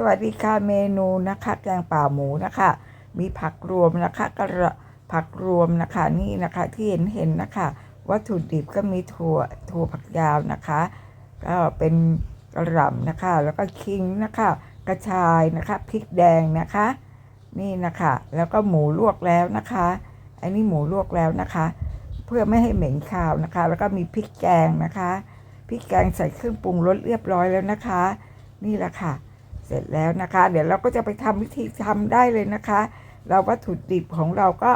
สวัสดีค่ะเมนูนะคะแกงป่าหมูนะคะ มีผักรวมนะคะกระผักรวมนะคะนี่นะคะที่เห็นเห็นนะคะ วัตถุดิบก็มีถั่วถั่วผักยาวนะคะ ก็เป็นกระหล่ำนะคะ แล้วก็คิงนะคะ กระชายนะคะพริกแดงนะคะ นี่นะคะ แล้วก็หมูลวกแล้วนะคะ อันนี้หมูลวกแล้วนะคะ เพื่อไม่ให้เหม็นคาวนะคะ แล้วก็มีพริกแกงนะคะพริกแกงใส่เครื่องปรุงรสเรียบร้อยแล้วนะคะ นี่แหละค่ะ เสร็จแล้วนะคะ เดี๋ยวเราก็จะไปทำวิธีทำได้เลยนะคะ เราวัตถุดิบของเราก็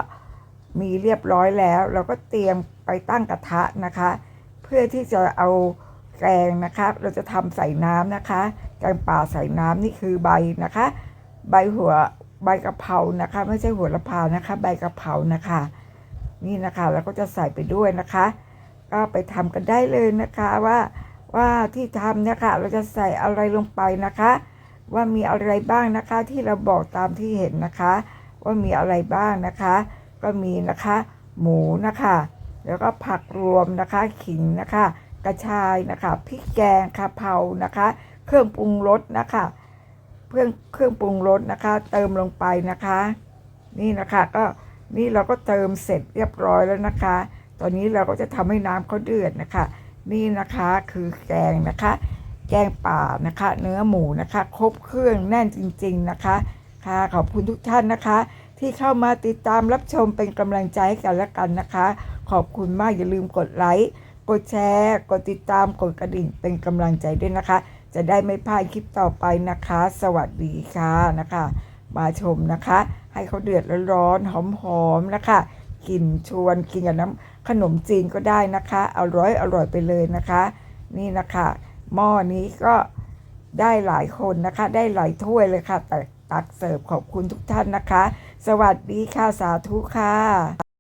มีเรียบร้อยแล้ว เราก็เตรียมไปตั้งกระทะนะคะ เพื่อที่จะเอาแกงนะคะ เราจะทำใส่น้ำนะคะ แกงป่าใส่น้ำนี่คือใบนะคะ ใบหัวใบกะเพรานะคะ ไม่ใช่หัวละพานะคะ ใบกะเพรานะคะ นี่นะคะแล้วก็จะใส่ไปด้วยนะคะ ก็ไปทำกันได้เลยนะคะว่าว่าที่ทำเนี่ยค่ะเราจะใส่อะไรลงไปนะคะ ว่ามีอะไรบ้างนะคะที่เราบอกตามที่เห็นนะคะ ว่ามีอะไรบ้างนะคะ ก็มีนะคะ หมูนะคะ แล้วก็ผักรวมนะคะขิงนะคะ กระชายนะคะพริกแกงค่ะเผานะคะ เครื่องปรุงรสนะคะเครื่องเครื่องปรุงรสนะคะ เติมลงไปนะคะ นี่นะคะก็นี่เราก็เติมเสร็จเรียบร้อยแล้วนะคะ ตอนนี้เราก็จะทำให้น้ำเขาเดือดนะคะ นี่นะคะคือแกงนะคะ แกงป่านะคะ เนื้อหมูนะคะ ครบเครื่องแน่นจริง ๆนะคะค่ะขอบคุณทุกท่านนะคะ ที่เข้ามาติดตามรับชมเป็นกำลังใจให้กันและกันนะคะ ขอบคุณมากอย่าลืมกดไลค์กดแชร์ กดติดตามกดกระดิ่งเป็นกำลังใจด้วยนะคะ จะได้ไม่พลาดคลิปต่อไปนะคะ สวัสดีค่ะนะคะ มาชมนะคะ ให้เขาเดือดร้อนๆหอมๆนะคะกลิ่นชวนกินกับน้ำขนมจีนก็ได้นะคะ อร่อยอร่อยไปเลยนะคะ นี่นะคะ หม้อนี้ก็ได้หลายคนนะคะ ได้หลายถ้วยเลยค่ะแต่ตักเสิร์ฟขอบคุณทุกท่านนะคะ สวัสดีค่ะสาธุค่ะ